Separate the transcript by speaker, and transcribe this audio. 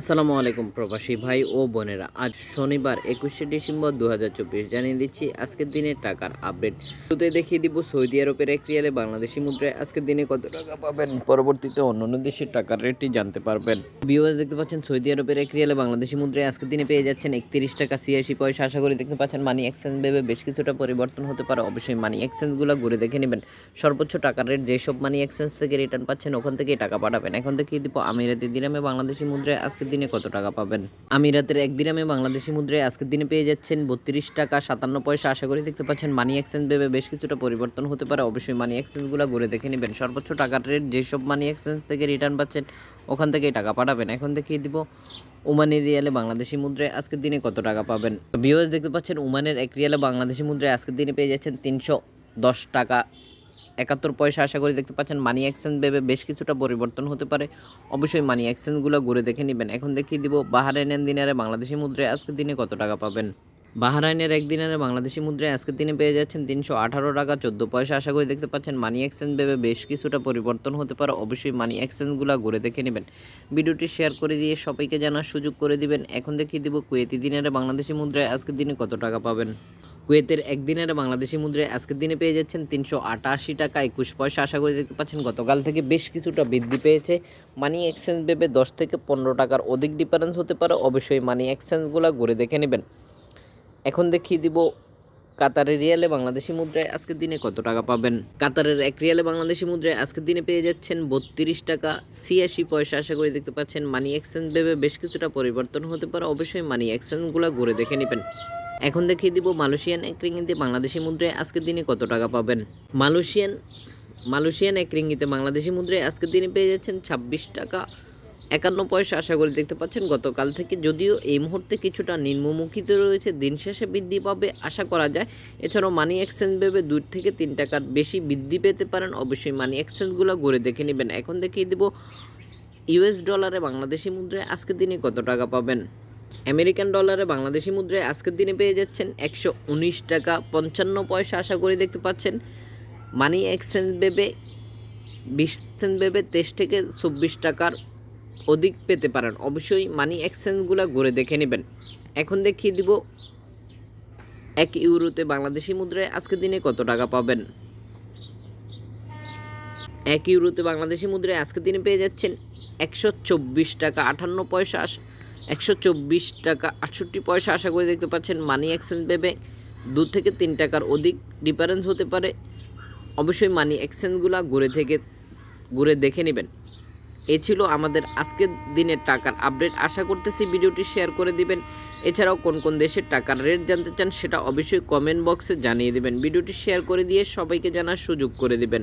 Speaker 1: আসসালামু আলাইকুম প্রবাসী ভাই ও বোনেরা। আজ শনিবার, একুশে ডিসেম্বর দু হাজার চব্বিশ। জানিয়ে দিচ্ছি, আজকের দিনের টাকার আপডেট। শুরুতে দেখিয়ে দিব সৌদি আরবের এক রিয়ালে বাংলাদেশি মুদ্রায় আজকের দিনে কত টাকা পাবেন? পরবর্তীতে অন্যান্য দেশের টাকার রেটটি জানতে পারবেন। বিওয়াজ দেখতে পাচ্ছেন, সৌদি আরবের এক রিয়ালে বাংলাদেশি মুদ্রায় আজকের দিনে পেয়ে যাচ্ছেন একত্রিশ টাকা ছিয়াশি পয়সা। আশা করি দেখতে পাচ্ছেন মানি এক্সচেঞ্জ ভেবে বেশ কিছুটা পরিবর্তন হতে পারে। অবশ্যই মানি এক্সচেঞ্জগুলো ঘুরে দেখে নেবেন। সর্বোচ্চ টাকার রেট যেসব মানি এক্সচেঞ্জ থেকে রিটার্ন পাচ্ছেন, ওখান থেকেই টাকা পাঠাবেন। এখন দেখিয়ে দিব আমিরাতি দিরামে বাংলাদেশি মুদ্রায় আজকের দিনে কত টাকা পাবেন? আমিরাতের এক দিরামে বাংলাদেশি মুদ্রায় আজকের দিনে পেয়ে যাচ্ছেন বত্রিশ টাকা সাতান্ন পয়সা। আশা করি দেখতে পাচ্ছেন মানি এক্সচেঞ্জ ভেবে বেশ কিছুটা পরিবর্তন হতে পারে। অবশ্যই মানি এক্সচেঞ্জগুলো ঘুরে দেখে নেবেন। সর্বোচ্চ টাকার রেট যেসব মানি এক্সচেঞ্জ থেকে রিটার্ন পাচ্ছেন, ওখান থেকেই টাকা পাঠাবেন। এখন দেখিয়ে দিব ওমানি রিয়ালে বাংলাদেশি মুদ্রায় আজকের দিনে কত টাকা পাবেন। ভিউয়ার্স দেখতে পাচ্ছেন ওমানের এক রিয়ালে বাংলাদেশি মুদ্রায় আজকের দিনে পেয়ে যাচ্ছেন তিনশো দশ টাকা। একাত্তর পয়সা আশা করি দেখতে পাচ্ছেন মানি এক্সচেঞ্জ ভেবে বেশ কিছুটা পরিবর্তন হতে পারে। অবশ্যই মানি এক্সচেঞ্জগুলো ঘুরে দেখে নেবেন। এখন দেখিয়ে দিব বাহারাইনের দিনারে বাংলাদেশি মুদ্রায় আজকের দিনে কত টাকা পাবেন। বাহারাইনের এক দিনারে বাংলাদেশি মুদ্রায় আজকের দিনে পেয়ে যাচ্ছেন তিনশো আঠারো টাকা, চোদ্দ পয়সা আশা করি দেখতে পাচ্ছেন। মানি এক্সচেঞ্জ ভেবে বেশ কিছুটা পরিবর্তন হতে পারে। অবশ্যই মানি এক্সচেঞ্জগুলো ঘুরে দেখে নেবেন। ভিডিওটি শেয়ার করে দিয়ে সবাইকে জানার সুযোগ করে দিবেন। এখন দেখিয়ে দিব কুয়েতি দিনারে বাংলাদেশি মুদ্রায় আজকের দিনে কত টাকা পাবেন। কুয়েতের একদিনের বাংলাদেশি মুদ্রায় আজকের দিনে পেয়ে যাচ্ছেন তিনশো আটাশি টাকা, একুশ পয়সা। আশা করে দেখতে পাচ্ছেন, গতকাল থেকে বেশ কিছুটা বৃদ্ধি পেয়েছে। মানি এক্সচেঞ্জ ভেবে দশ থেকে পনেরো টাকার অধিক ডিফারেন্স হতে পারে। অবশ্যই মানি এক্সচেঞ্জগুলো ঘুরে দেখে নেবেন। এখন দেখিয়ে দিব কাতারের রিয়ালে বাংলাদেশি মুদ্রায় আজকের দিনে কত টাকা পাবেন। কাতারের এক রিয়ালে বাংলাদেশি মুদ্রায় আজকের দিনে পেয়ে যাচ্ছেন বত্রিশ টাকা ছিয়াশি পয়সা। আশা করে দেখতে পাচ্ছেন, মানি এক্সচেঞ্জ ভেবে বেশ কিছুটা পরিবর্তন হতে পারে। অবশ্যই মানি এক্সচেঞ্জগুলো ঘুরে দেখে নেবেন। এখন দেখিয়ে দিব মালয়েশিয়ান এক রিঙ্গিতে বাংলাদেশি মুদ্রায় আজকের দিনে কত টাকা পাবেন? মালয়েশিয়ান মালয়েশিয়ান এক রিঙ্গিতে বাংলাদেশি মুদ্রায় আজকের দিনে পেয়ে যাচ্ছেন ছাব্বিশ টাকা একান্ন পয়সা। আশা করে দেখতে পাচ্ছেন গতকাল থেকে যদিও এই মুহূর্তে কিছুটা নিম্নমুখীতে রয়েছে, দিন শেষে বৃদ্ধি পাবে আশা করা যায়। এছাড়াও মানি এক্সচেঞ্জ ভেবে দুই থেকে তিন টাকার বেশি বৃদ্ধি পেতে পারেন। অবশ্যই মানি এক্সচেঞ্জগুলো ঘুরে দেখে নেবেন। এখন দেখিয়ে দিব ইউএস ডলারে বাংলাদেশি মুদ্রায় আজকের দিনে কত টাকা পাবেন? আমেরিকান ডলারে বাংলাদেশি মুদ্রায় আজকের দিনে পেয়ে যাচ্ছেন একশো উনিশ টাকা পঞ্চান্ন পয়সা আশা করে দেখতে পাচ্ছেন। মানি এক্সচেঞ্জ ভেবে বিশ সেন্ট ভেবে তেইশ থেকে চব্বিশ টাকার অধিক পেতে পারেন। অবশ্যই মানি এক্সচেঞ্জগুলো ঘুরে দেখে নেবেন। এখন দেখিয়ে দিব এক ইউরোতে বাংলাদেশি মুদ্রায় আজকের দিনে কত টাকা পাবেন। এক ইউরোতে বাংলাদেশি মুদ্রায় আজকের দিনে পেয়ে যাচ্ছেন একশো চব্বিশ টাকা আটান্ন পয়সা একশো চব্বিশ টাকা আটষট্টি পয়সা আশা করে দেখতে পাচ্ছেন মানি এক্সচেঞ্জ ভেবে দু থেকে তিন টাকার অধিক ডিফারেন্স হতে পারে। অবশ্যই মানি এক্সচেঞ্জগুলো ঘুরে থেকে, ঘুরে দেখে নেবেন। এ ছিল আমাদের আজকের দিনের টাকার আপডেট আশা করতেছি ভিডিওটি শেয়ার করে দিবেন। এছাড়াও কোন কোন দেশের টাকার রেট জানতে চান সেটা অবশ্যই কমেন্ট বক্সে জানিয়ে দিবেন। ভিডিওটি শেয়ার করে দিয়ে সবাইকে জানার সুযোগ করে দিবেন।